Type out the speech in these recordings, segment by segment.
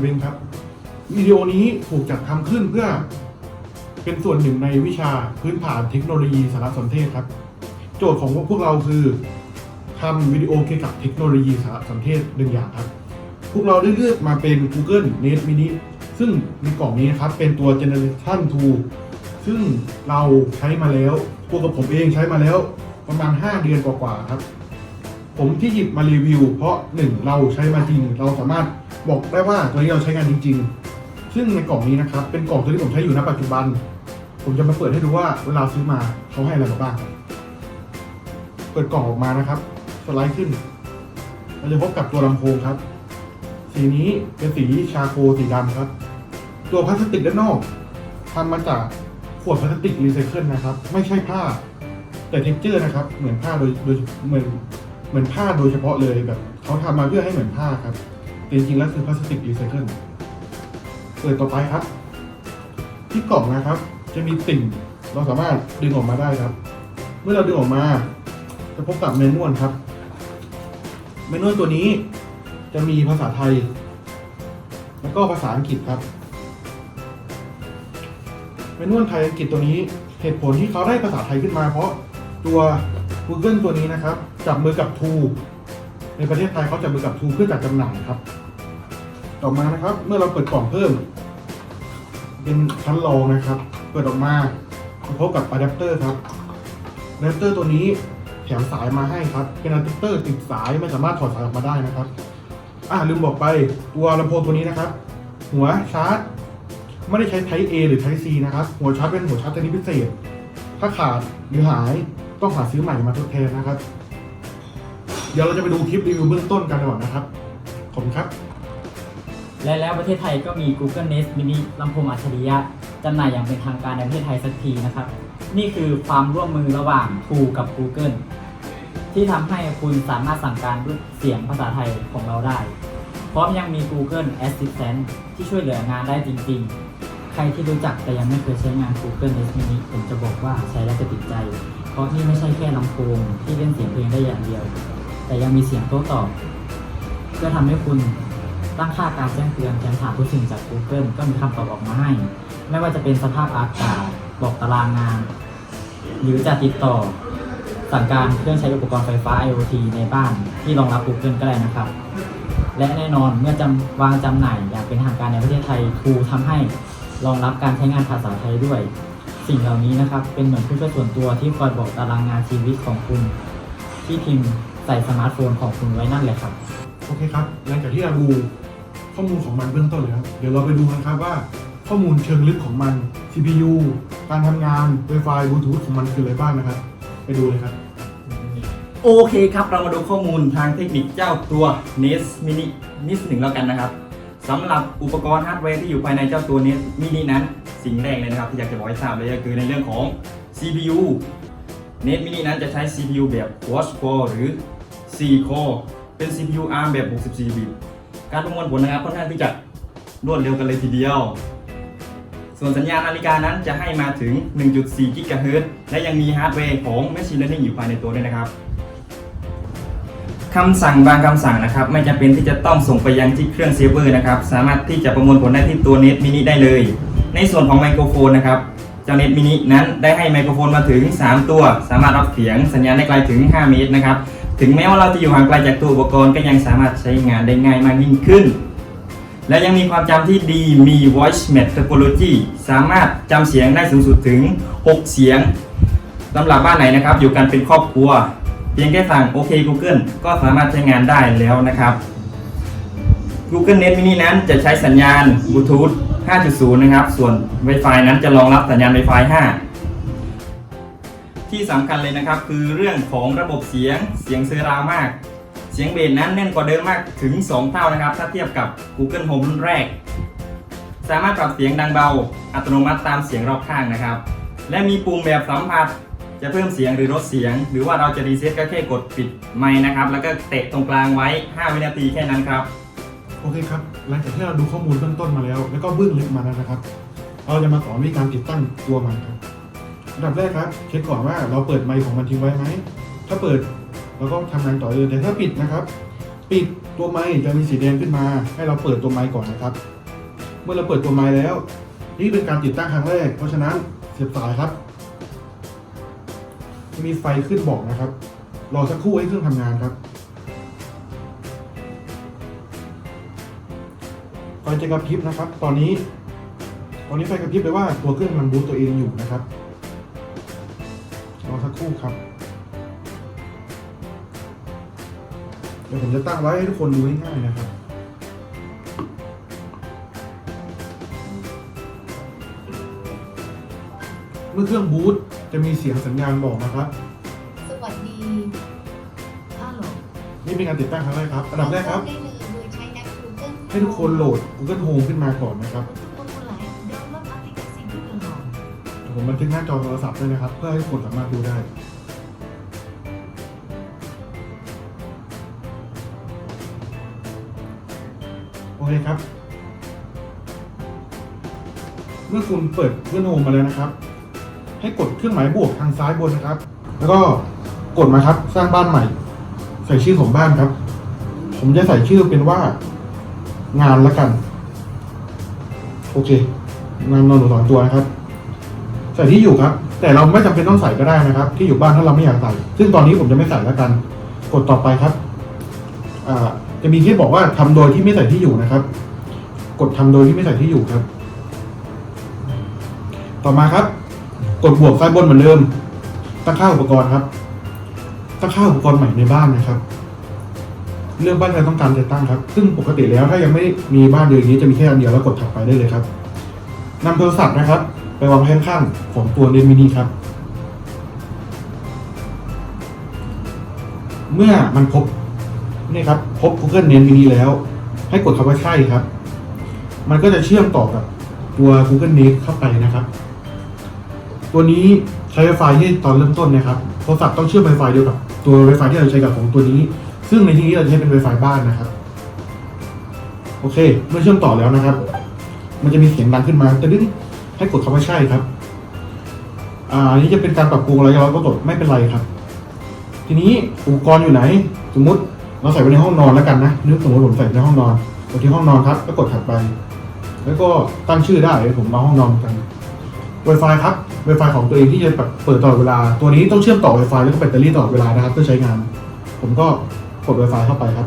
เบนครับวิดีโอนี้ถูกจัดทำขึ้นเพื่อเป็นส่วนหนึ่งในวิชาพื้นฐานเทคโนโลยีสารสนเทศครับ โจทย์ของพวกเราคือทำวิดีโอเกี่ยวกับเทคโนโลยีสารสนเทศหนึ่งอย่างครับ พวกเราได้เลือกมาเป็น Google Net Mini ซึ่งในกล่องนี้นะครับเป็นตัว Generation 2 ซึ่งเราใช้มาแล้วตัวกับผมเองใช้มาแล้วประมาณ 5 เดือนกว่าๆครับ ผมที่หยิบมารีวิว เพราะหนึ่งเราใช้มาจริง เราสามารถ บอกได้ว่าตัวนี้เราใช้งานจริง ๆ ซึ่งในกล่องนี้นะครับ เป็นกล่องตัวที่ผมใช้อยู่ณปัจจุบัน ผมจะมาเปิดให้ดูว่าเวลาซื้อมาเขาให้อะไรมาบ้าง เปิดกล่องออกมานะครับ สไลด์ขึ้น เราจะพบกับตัวลำโพงครับ สีนี้เป็นสีชาโคสีดำครับ ตัวพลาสติกด้านนอกทำมาจากขวดพลาสติกรีไซเคิลนะครับ ไม่ใช่ผ้า แต่เท็กเจอร์นะครับ เหมือนผ้าโดยโดยเหมือนเหมือนผ้าโดยเฉพาะเลยแบบเขาทำมาเพื่อให้เหมือนผ้าครับ แต่จริงๆแล้วคือพลาสติกรีไซเคิลเปิดต่อไปครับ ที่กล่องนะครับ จะมีติ่ง เราสามารถดึงออกมาได้ครับ เมื่อเราดึงออกมา จะพบกับเมนูนครับ เมนูตัวนี้จะมีภาษาไทย แล้วก็ภาษาอังกฤษครับ เมนูไทยอังกฤษตัวนี้ เหตุผลที่เขาได้ภาษาไทยขึ้นมา เพราะตัว Google ตัวนี้นะครับ จับมือกับ t ู ในประเทศไทยเขาจับมือกับ t ูเพื่อจัดจำหน่ายครับ ต่อมานะครับ เมื่อเราเปิดกล่องเพิ่ม เป็นชั้นรองนะครับ เปิดออกมาพบกับอะแดปเตอร์ครับอะแดปเตอร์ตัวนี้แถมสายมาให้ครับ เป็นอะแดปเตอร์ติดสายไม่สามารถถอดสายออกมาได้นะครับอ่าลืมบอกไปตัวลำโพงตัวนี้นะครับ หัวชาร์จ ไม่ได้ใช้ Type A หรือ Type C นะครับ หัวชาร์จเป็นหัวชาร์จชนิดพิเศษ ถ้าขาดหรือหายต้องหาซื้อใหม่มาทดแทนนะครับ เดี๋ยวเราจะไปดูคลิปรีวิวเบื้องต้นกันก่อนนะครับ ขอบคุณครับ และแล้วประเทศไทยก็มี Google Nest Mini ลำโพงอัจฉริยะจำหน่ายอย่างเป็นทางการในประเทศไทยสักทีนะครับ นี่คือความร่วมมือระหว่าง True กับ Google ที่ทำให้คุณสามารถสั่งการด้วยเสียงภาษาไทยของเราได้ พร้อมยังมี Google Assistant ที่ช่วยเหลืองานได้จริง ๆ ใครที่รู้จักแต่ยังไม่เคยใช้งาน Google Nest Mini ผมจะบอกว่าใช้แล้วจะติดใจ เพราะนี่ไม่ใช่แค่ลำโพงที่เล่นเสียงเพลงได้อย่างเดียว แต่ยังมีเสียงโต้ตอบเพื่อทำให้คุณตั้งค่าการแจ้งเตือนการถามทุกสิ่งจาก Google ก็มีคำตอบออกมาให้ ไม่ว่าจะเป็นสภาพอากาศบอกตารางงาน หรือจะติดต่อ สั่งการเครื่องใช้อุปกรณ์ไฟฟ้า IoT ในบ้านที่รองรับ Google ก็ได้นะครับ และแน่นอนเมื่อจำวางจำหน่ายอย่างเป็นทางการในประเทศไทยทูทำให้รองรับการใช้งานภาษาไทยด้วย สิ่งเหล่านี้นะครับ เป็นเหมือนผู้ช่วยส่วนตัวที่คอยบอกตารางงานชีวิตของคุณที่พิมพ์ ใส่สมาร์ทโฟนของคุณไว้นั่นแหละครับ โอเคครับหลังจากที่เราดูข้อมูลของมันเบื้องต้นแล้วเดี๋ยวเราไปดูกันครับว่า ข้อมูลเชิงลึกของมัน CPU การทำงาน Wi-Fi Bluetooth ของมันคืออะไรบ้างนะครับ ไปดูเลยครับ โอเคครับ เรามาดูข้อมูลทางเทคนิคเจ้าตัว Nest Mini นิดหนึ่งแล้วกันนะครับสำหรับอุปกรณ์ฮาร์ดแวร์ที่อยู่ภายในเจ้าตัว Nest Mini นั้น สิ่งแรกเลยนะครับ ที่อยากจะบอกให้ทราบเลยก็คือในเรื่องของ CPU Nest Mini นั้นจะใช้ CPU แบบ Quad Core หรือ 4 Core เป็น CPU ARM แบบ 64 บิต การประมวลผลนะครับค่อนข้างที่จะรวดเร็วกันเลยทีเดียว ส่วนสัญญาณนาฬิกานั้นจะให้มาถึง 1.4 กิกะเฮิรตซ์และยังมีฮาร์ดแวร์ของ Machine Learning อยู่ภายในตัวด้วยนะครับคำสั่งบางคำสั่งนะครับ ไม่จำเป็นที่จะต้องส่งไปยังที่เครื่องเซิร์ฟเวอร์นะครับ สามารถที่จะประมวลผลได้ที่ตัว Net Mini ได้เลย ในส่วนของไมโครโฟนนะครับเจ้า Net Mini นั้นได้ให้ไมโครโฟนมาถึง 3 ตัว สามารถรับเสียงสัญญาณได้ไกลถึง 5 เมตรนะครับ ถึงแม้ว่าเราจะอยู่ห่างไกลจากตัวอุปกรณ์ก็ยังสามารถใช้งานได้ง่ายมากยิ่งขึ้น และยังมีความจำที่ดีมี voice match topology สามารถจำเสียงได้สูงสุดถึง 6 เสียงสำหรับบ้านไหนนะครับ อยู่กันเป็นครอบครัว เพียงแค่สั่งโอเค Google ก็สามารถใช้งานได้แล้วนะครับ Google Nest Mini นั้นจะใช้สัญญาณ Bluetooth 5.0 นะครับ ส่วน Wi-Fi นั้นจะรองรับสัญญาณ Wi-Fi 5 ที่สำคัญเลยนะครับ คือเรื่องของระบบเสียงเสียงเซอร์รามาก เสียงเบสนั้นแน่นกว่าเดิมมากถึง 2 เท่านะครับ ถ้าเทียบกับ Google Home รุ่นแรก สามารถปรับเสียงดังเบา อัตโนมัติตามเสียงรอบข้างนะครับ และมีปุ่มแบบสัมผัสจะเพิ่มเสียงหรือลดเสียง หรือว่าเราจะรีเซ็ตก็แค่กดปิดไมค์นะครับ แล้วก็เตะตรงกลางไว้ 5 วินาทีแค่นั้นครับ โอเคครับ หลังจากที่เราดูข้อมูลเบื้องต้นมาแล้ว แล้วก็เบื้องลึกมาแล้วนะครับ เราจะมาสอนวิธีการติดตั้งตัวมันครับ อันดับแรกครับเช็คก่อนว่าเราเปิดไมค์ของมันทิ้งไว้ไหม ถ้าเปิดเราก็ทำงานต่อเลยแต่ถ้าปิดนะครับ ปิดตัวไม้จะมีสีแดงขึ้นมา ให้เราเปิดตัวไม้ก่อนนะครับ เมื่อเราเปิดตัวไม้แล้ว นี่เป็นการติดตั้งครั้งแรก เพราะฉะนั้นเสียบสายครับมีไฟขึ้นบอกนะครับ รอสักครู่ให้เครื่องทำงานครับไฟจะกระพริบนะครับ ตอนนี้ ตอนนี้ไฟกระพริบเลว่าตัวเครื่องกำลังบูตตัวเองอยู่นะครับ ครู่ครับ เดี๋ยวผมจะตั้งไว้ให้ทุกคนดูง่ายๆนะครับเมื่อเครื่องบูตจะมีเสียงสัญญาณบอกนะครับ สวัสดีฮัลโหลนี่เป็นการติดตั้งครั้งแรกครับ อันดับแรกครับ ได้เลยโดยใช้แอป Google ให้ทุกคนโหลด Google Home ขึ้นมาก่อนนะครับทุ ผมบันทึกหน้าจอโทรศัพท์ด้วยนะครับ เพื่อให้ทุกคนสามารถดูได้ โอเคครับ เมื่อคุณเปิดเครื่องโฮมมาแล้วนะครับ ให้กดเครื่องหมายบวกทางซ้ายบนนะครับ แล้วก็กดมาครับ สร้างบ้านใหม่ ใส่ชื่อของบ้านครับ ผมจะใส่ชื่อเป็นว่า งานละกัน โอเคงานนอนหนูสองตัวนะครับ ใส่ที่อยู่ครับ แต่เราไม่จำเป็นต้องใส่ก็ได้นะครับ ที่อยู่บ้านถ้าเราไม่อยากใส่ ซึ่งตอนนี้ผมจะไม่ใส่แล้วกัน กดต่อไปครับจะมีที่บอกว่าทำโดยที่ไม่ใส่ที่อยู่นะครับ กดทำโดยที่ไม่ใส่ที่อยู่ครับ ต่อมาครับ กดบวกซ้ายบนเหมือนเดิมตั้งค่าอุปกรณ์ครับตั้งค่าอุปกรณ์ใหม่ในบ้านนะครับ เลือกบ้านที่เราต้องการจะตั้งครับ ซึ่งปกติแล้วถ้ายังไม่มีบ้านเดียวนี้จะมีแค่อันเดียวแล้วกดถัดไปได้เลยครับนำโทรศัพท์นะครับ ไปวางข้างของตัวเนนมินิครับ เมื่อมันพบนี่ครับพบ Google เนนมินิแล้ว ให้กดคำว่าใช่ครับ มันก็จะเชื่อมต่อกับตัว Google Nest เข้าไปนะครับ ตัวนี้ใช้ Wi-Fi ที่ตอนเริ่มต้นนะครับโทรศัพท์ต้องเชื่อม Wi-Fi เดียวกับตัว Wi-Fi ที่เราใช้กับของตัวนี้ ซึ่งในที่นี้เราจะใช้เป็น Wi-Fi บ้านนะครับ โอเค เมื่อเชื่อมต่อแล้วนะครับ มันจะมีเสียงดังขึ้นมาแต่ดึง ให้กดคำว่าใช่ครับ อ่าอันนี้จะเป็นการปรับปรุงอะไรเราก็กดไม่เป็นไรครับ ทีนี้อุปกรณ์อยู่ไหน สมมุติเราใส่ไว้ในห้องนอนแล้วกันนะนึกสมมติผมใส่ในห้องนอนกดที่ห้องนอนครับแล้วกดถัดไป แล้วก็ตั้งชื่อได้ผมมาห้องนอนกัน Wi-Fi ครับ Wi-Fi ของตัวเองที่จะเปิดตลอดเวลา ตัวนี้ต้องเชื่อมต่อ Wi-Fi แล้วก็แบตเตอรี่ตลอดเวลานะครับเพื่อใช้งาน ผมก็กด Wi-Fi เข้าไปครับ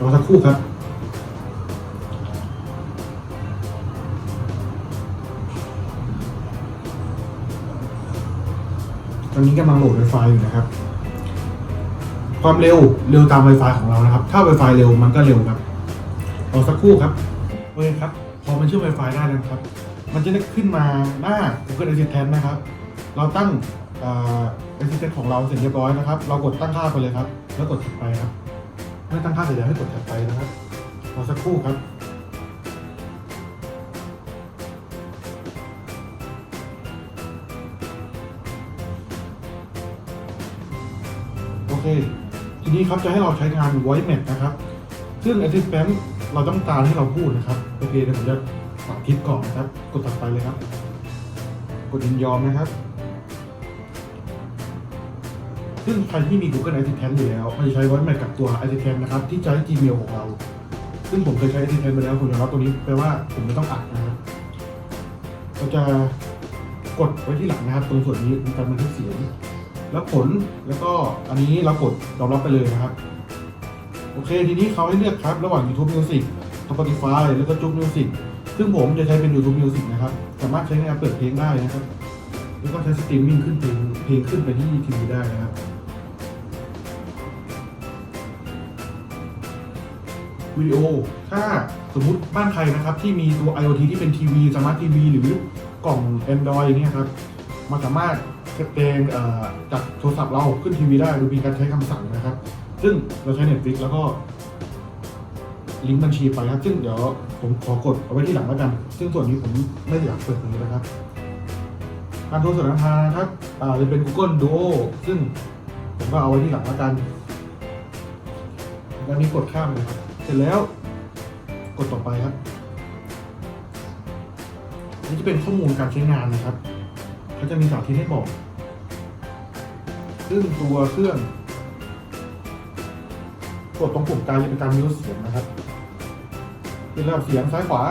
รอสักครู่ครับตอนนี้กำลังโหลด Wi-Fi อยู่นะครับ ความเร็วเร็วตาม Wi-Fi ของเรานะครับ ถ้า Wi-Fi เร็วมันก็เร็วครับรอสักครู่ครับโอเคครับ พอมันเชื่อม Wi-Fi ได้แล้วครับ มันจะได้ขึ้นมาหน้า Google Assistant นะครับ เราตั้งอ่อ Assistant ของเราเสร็จเรียบร้อยนะครับ เรากดตั้งค่าไปเลยครับ แล้วกดถัดไปครับ เมื่อตั้งค่าเสร็จแล้วให้กดถัดไปนะครับรอสักครู่ครับโอเค ทีนี้ครับจะให้เราใช้งาน voice map นะครับ ซึ่ง assistant เราต้องการให้เราพูดนะครับโอเคเดี๋ยวผมจะสาธิตก่อนนะครับ กดถัดไปเลยครับ กดยินยอมนะครับ ซึ่งใครที่มี Google Assistant อยู่แล้วมันจะใช้ voice match กับตัว Assistant นะครับที่ใช้ Gmail ของเรา ซึ่งผมเคยใช้ Assistant ไปแล้วผมยอมรับตัวนี้แปลว่าผมไม่ต้องอัดนะครับเราจะกดไว้ที่หลังนะครับ ตรงส่วนนี้เป็นการบันทึกเสียงแล้วผลแล้วก็อันนี้เรากดยอมรับไปเลยนะครับ โอเคทีนี้เขาให้เลือกครับ ระหว่าง YouTube Music Spotify แล้วก็จุ๊ก Music ซึ่งผมจะใช้เป็น YouTube Music นะครับ สามารถใช้ในการเปิดเพลงได้นะครับ แล้วก็ใช้สตรีมมิ่งขึ้นเพลงเพลงขึ้นไปที่ทีวีได้นะครับ วิดีโอ ถ้าสมมุติบ้านใครนะครับที่มีตัว IoT ที่เป็นทีวีสมาร์ททีวีหรือกล่อง Android เนี่ยครับมันสามารถเพลงเอ่อจากโทรศัพท์เราขึ้นทีวีได้โดยมีการใช้คำสั่งนะครับ ซึ่งเราใช้ Netflix แล้วก็ลิงก์บัญชีไปครับซึ่งเดี๋ยวผมขอกดเอาไว้ที่หลังแล้วกัน ซึ่งส่วนนี้ผมไม่อยากเปิดตรงนี้นะครับ การโทรสนทนานะครับอ่าจะเป็น Google Duo ซึ่งผมก็เอาไว้ที่หลังแล้วกัน แล้วนี้กดข้ามเลยครับ ร็จแล้วกดต่อไปครับนี่จะเป็นข้อมูลการใช้งานนะครับเขาจะมีสาธิตให้บอก ซึ่งตัวเครื่องกดตรงปุ่มกลางจะเป็นการมิวเสียงนะครับเป็นระดับเสียงซ้ายขวา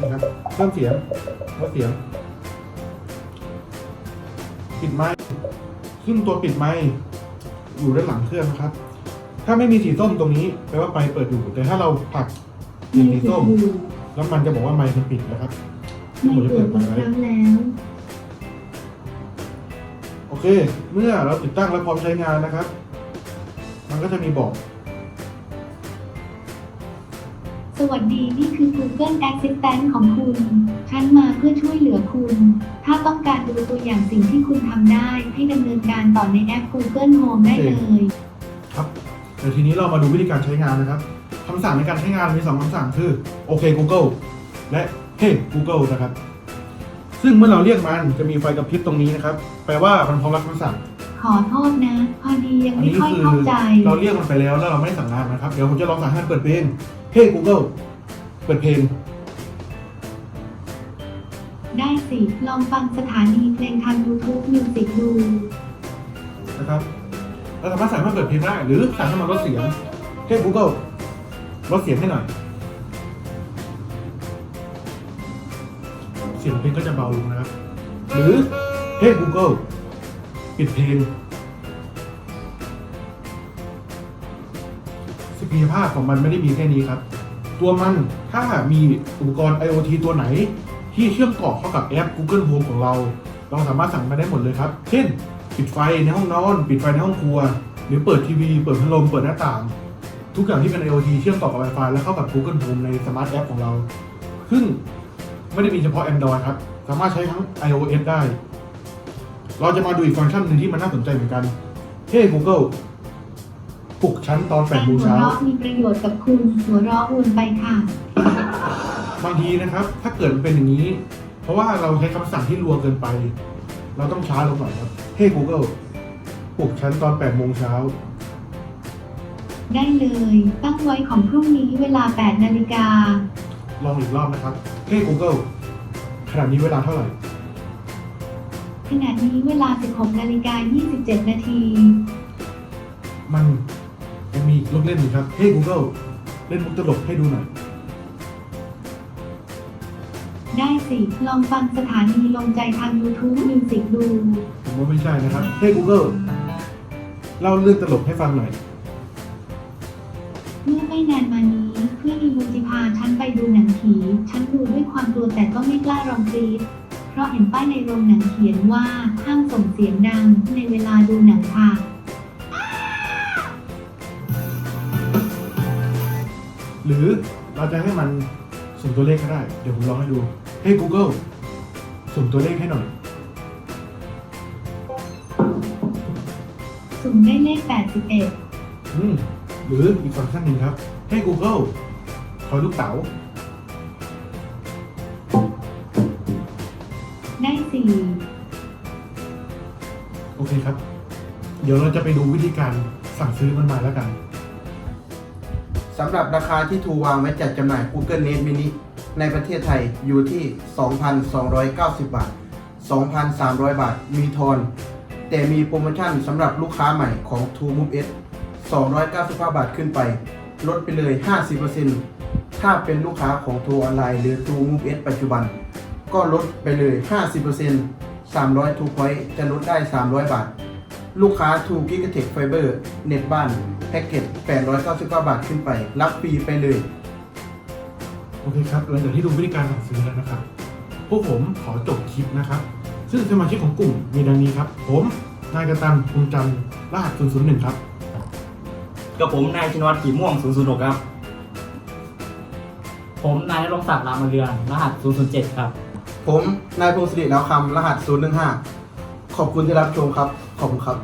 นี่ครับเพิ่มเสียงลดเสียง ปิดไมค์ซึ่งตัวปิดไมค์อยู่ด้านหลังเครื่องนะครับ ถ้าไม่มีสีส้มตรงนี้แปลว่าไมค์เปิดอยู่แต่ถ้าเราผลักเป็นสีส้ม แล้วมันจะบอกว่าไมค์มันปิดนะครับไม่เปิดบางครั้งแล้วโอเค เมื่อเราติดตั้งและพร้อมใช้งานนะครับ มันก็จะมีบอก สวัสดีนี่คือ Google Assistant ของคุณฉันมาเพื่อช่วยเหลือคุณ ถ้าต้องการดูตัวอย่างสิ่งที่คุณทำได้ ให้ดำเนินการต่อในแอป Google Home ได้เลยครับ เดี๋ยวทีนี้เรามาดูวิธีการใช้งานนะครับคำสั่งในการใช้งานมีสองคำสั่งคือโอเค Google และ Hey Google นะครับ ซึ่งเมื่อเราเรียกมันจะมีไฟกระพริบตรงนี้นะครับ แปลว่ามันพร้อมรับคำสั่ง ขอโทษนะพอดียังอันไม่นี้ค่อยคือเข้าใจ เราเรียกมันไปแล้วแล้วเราไม่ได้สั่งงานนะครับ เดี๋ยวผมจะลองสั่งให้มันเปิดเพลง Hey Google เปิดเพลง ได้สิ ลองฟังสถานีเพลงทาง YouTube Music ดูนะครับ เราสามารถสั่งให้มันเปิดเพลงได้หรือสั่งให้มันลดเสียง Hey Google ลดเสียงให้หน่อย เสียงเพลงก็จะเบาลงนะครับ หรือ Hey Google ปิดเพลงศักยภาพของมันไม่ได้มีแค่นี้ครับ ตัวมันถ้ามีอุปกรณ์ IoT ตัวไหน ที่เชื่อมต่อเข้ากับแอป Google Home ของเรา เราสามารถสั่งมาได้หมดเลยครับ เช่น ปิดไฟในห้องนอน ปิดไฟในห้องครัว หรือเปิดทีวี เปิดพัดลม เปิดหน้าต่าง ทุกอย่างที่เป็น IoT เชื่อมต่อกับ Wi-Fi และเข้ากับ Google Home ในสมาร์ทแอปของเรา ซึ่งไม่ได้มีเฉพาะ Android ครับ สามารถใช้ทั้ง iOS ได้ เราจะมาดูอีกฟังก์ชันหนึ่งที่มันน่าสนใจเหมือนกัน Hey Google ปลุกชั้นตอนการ8โมงหัวเช้าเราะมีประโยชน์กับคุณหัวเราะวนไปค่ะ บางทีนะครับ ถ้าเกิดมันเป็นอย่างนี้ เพราะว่าเราใช้คำสั่งที่รัวเกินไป เราต้องช้าลงหน่อยครับ Hey Google ปลุกชั้นตอน8โมงเช้า ได้เลย ตั้งไว้ของพรุ่งนี้เวลา 8 นาฬิกา ลองอีกรอบนะครับ Hey Google ขณะนี้เวลาเท่าไหร่ ขณะนี้เวลา 16 นาฬิกา 27 นาที มันยังมีอีกลูกเล่นหนึ่งครับ Hey Google เล่นมุกตลกให้ดูหน่อย ได้สิ ลองฟังสถานีลงใจทาง YouTube Music ดู ผมว่าไม่ใช่นะครับ Hey Google เล่าเรื่องตลกให้ฟังหน่อย เมื่อไม่นานมานี้ เพื่อนอีมูจิพาฉันไปดูหนังผี ฉันดูด้วยความกลัวแต่ก็ไม่กล้าร้องกรีดเพราะเห็นป้ายในโรงหนังเขียนว่าห้ามส่งเสียงดังในเวลาดูหนังค่ะ หรือเราจะให้มันสุ่มตัวเลขก็ได้ เดี๋ยวผมลองให้ดู Hey Google สุ่มตัวเลขให้หน่อย สุ่มได้เลข 81 อืมหรืออีกฟังก์ชันหนึ่งครับ Hey Google คอยลูกเต๋าได้สี่โอเคครับ เดี๋ยวเราจะไปดูวิธีการสั่งซื้อมันมาแล้วกัน สำหรับราคาที่ทูวางไว้จัดจำหน่าย Google Nest Mini ในประเทศไทยอยู่ที่ 2,290 บาท 2,300 บาท มีทอน แต่มีโปรโมชั่นสำหรับลูกค้าใหม่ของ True Move S 299 บาทขึ้นไป ลดไปเลย 50%ถ้าเป็นลูกค้าของ True Online หรือ True Move S ปัจจุบัน ก็ลดไปเลย 50% 300 True Point จะลดได้ 300 บาท ลูกค้า True Gigatech Fiber เน็ตบ้าน แพ็กเกจ 899 บาทขึ้นไป รับฟรีไปเลย โอเคครับหลังจากที่ดูวิธีการสั่งซื้อแล้วนะครับ พวกผมขอจบคลิปนะครับ ซึ่งสมาชิกของกลุ่มมีดังนี้ครับ ผมนายกระตันภูมิจันทร์รหัส001 ครับ กับผมนายชินวัตรขีม่วง 006 ครับ ผมนายนรงศักดิ์รามเรืองรหัส 007 ครับ ผมนายพงศิริแล้วคำรหัส 015 ขอบคุณที่รับชมครับ ขอบคุณครับ